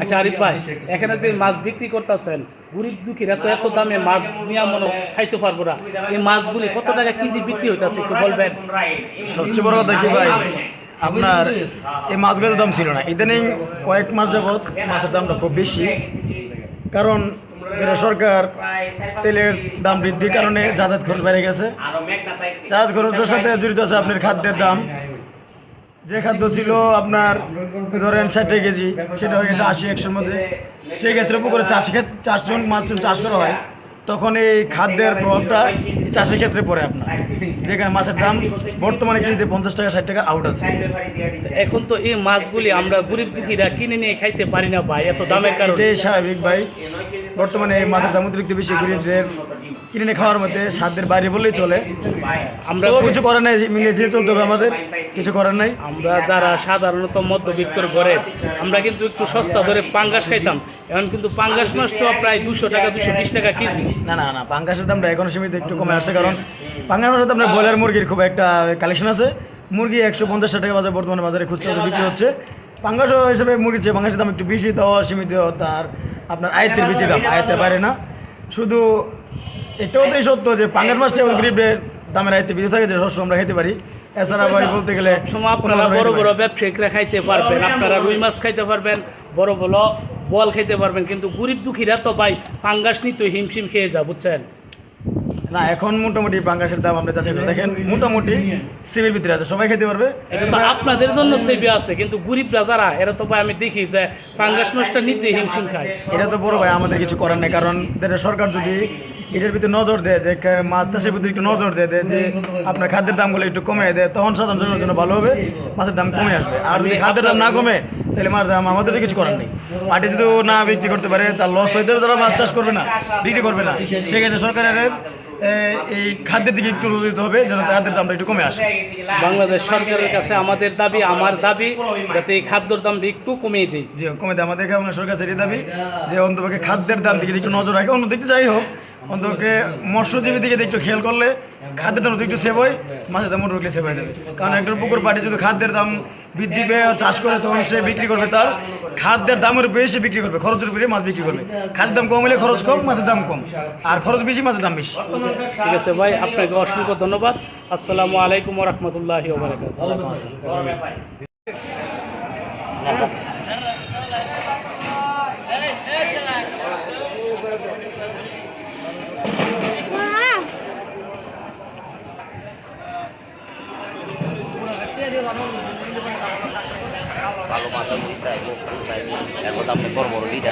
আচ্ছা আরিফ ভাই, এখানে যে মাছ বিক্রি করতেছেন, গরিব দুঃখীরা তো এত দামে মাছ নিয়ে মনে খাইতে পারব না। এই মাছগুলি কত টাকা কেজি বিক্রি হইতেছে, একটু বলবেন? সবচেয়ে বড় কথা কি ভাই? আপনার এই মাছগুলোর দাম ছিল না। ইদানিং কয়েক মাস যাবৎ মাছের দামটা খুব বেশি। কারণ সরকার তেলের দাম বৃদ্ধির কারণে যাতায়াত খরচ বেড়ে গেছে। যাতায়াত খরচের সাথে জড়িত আছে আপনার খাদ্যের দাম। যে খাদ্য ছিল আপনার ধরেন ষাটে কেজি সেটা হয়ে গেছে আশি একশোর মধ্যে। সেই ক্ষেত্রে পুকুরে চাষি ক্ষেত্রে চাষজন মাছ চাষ করা হয় তখন এই খাদ্যের প্রভাবটা চাষের ক্ষেত্রে পড়ে আপনার। যেখানে মাছের দাম বর্তমানে কেজিতে পঞ্চাশ টাকা ষাট টাকা আউট আছে। এখন তো এই মাছগুলি আমরা গরিব দুঃখীরা কিনে নিয়ে খাইতে পারি না ভাই এত দামের কারণে এটাই স্বাভাবিক ভাই। বর্তমানে এই মাছের দাম অতিরিক্ত বেশি গরিবদের কিনে খাওয়ার মধ্যে সাধ্যের বাইরে বললেই চলে। আমরা কিছু করার নাই মিলিয়ে যেয়ে চলতে হবে আমাদের। কিছু করার নাই। আমরা যারা সাধারণত মধ্যবিত্তর ঘরে আমরা কিন্তু একটু সস্তা ধরে পাঙ্গাস খাইতাম। এখন কিন্তু পাঙ্গাস মাছটা প্রায় দুশো টাকা দুশো বিশ টাকা কেজি। না না না পাঙ্গাসের দামটা এখনও সীমিত একটু কমে আসছে। কারণ পাঙ্গাস মাছের দামটা ব্রয়লার মুরগির খুব একটা কালেকশন আছে। মুরগি একশো পঞ্চাশ টাকা বাজার বর্তমানে বাজারে খুচরা বিক্রি হচ্ছে। পাঙ্গাস হিসেবে মুরগির চেয়ে পাঙ্গাসের দাম একটু বেশি তো সীমিত তার আপনার আয়ত্তের বেশি দাম আয়ত্তের বাইরে না। শুধু এটাও তো সত্য যে পাঙ্গাস মাছটা গরিবের দামের রাইতে বিধে থাকে যে শস্য আমরা খেতে পারি। এছাড়া ভাই বলতে গেলে সময় আপনারা বড় বড় ব্যবসায়িকরা খাইতে পারবেন আপনারা রুই মাছ খাইতে পারবেন বড় বড় বল খাইতে পারবেন কিন্তু গরিব দুঃখীরা তো ভাই পাঙ্গাস নিতে হিমশিম খেয়ে যা বুঝছেন? না এখন মোটামুটি পাঙ্গাসের দাম আমরা চাষে করে দেখেন মোটামুটি সিমের ভিতরে আছে সবাই খেতে পারবে। এটা তো আপনাদের জন্য সেবে আছে কিন্তু গরিবরা যারা এরা তো ভাই আমি দেখি যে পাঙ্গাস মাছটা নিতে হিমশিম খায়। এটা তো বড় ভাই আমাদের কিছু করার নেই কারণ সরকার যদি এটার ভিতরে নজর দেয় যে মাছ চাষের ভিতরে একটু নজর দেয় দেয় যে আপনার খাদ্যের দামগুলো একটু কমে দেয় তখন সাধারণ জনের জন্য ভালো হবে মাছের দাম কমে আসবে। আর যদি খাদ্যের দাম না কমে তাহলে মাছের দাম আমাদের কিছু করার নেই। পার্টি যদি না বিক্রি করতে পারে তার লস হইতে তারা মাছ চাষ করবে না বিক্রি করবে না। সেক্ষেত্রে সরকারের এই খাদ্যের দিকে একটু নজর দিতে হবে যেন খাদ্যের দামটা একটু কমে আসে। বাংলাদেশ সরকারের কাছে আমাদের দাবি আমার দাবি যাতে এই খাদ্যর দামটা একটু কমিয়ে দিই যে কমে দেয়। আমাদের আমরা সরকার সেটি দাবি যে অন্তপক্ষে খাদ্যের দাম দিকে একটু নজর রাখে। অন্যদিকে যাই হোক অন্তপক্ষে মৎস্যজীবী দিকে একটু খেয়াল করলে খাদ্যের দাম একটু সেভ হয় মাছের দাম মোটামুটি সেভ হয়ে যাবে। কারণ একজন পুকুর পাড়ে যদি খাদ্যের দাম বৃদ্ধি পেয়ে চাষ করে তখন সে বিক্রি করবে তার খাদ্যের দামের উপরে সে বিক্রি করবে খরচের উপরে মাছ বিক্রি করবে। খাদ্যের দাম কম হলে খরচ কম মাছের দাম কম। আর খরচ বেশি মাছের দাম বেশি। ঠিক আছে ভাই আপনাকে অসংখ্য ধন্যবাদ। আসসালামু আলাইকুম রহমতুল্লাহি ভালো মুড়ি চাইব চাইব এরপর আপনি বড় বড় লিড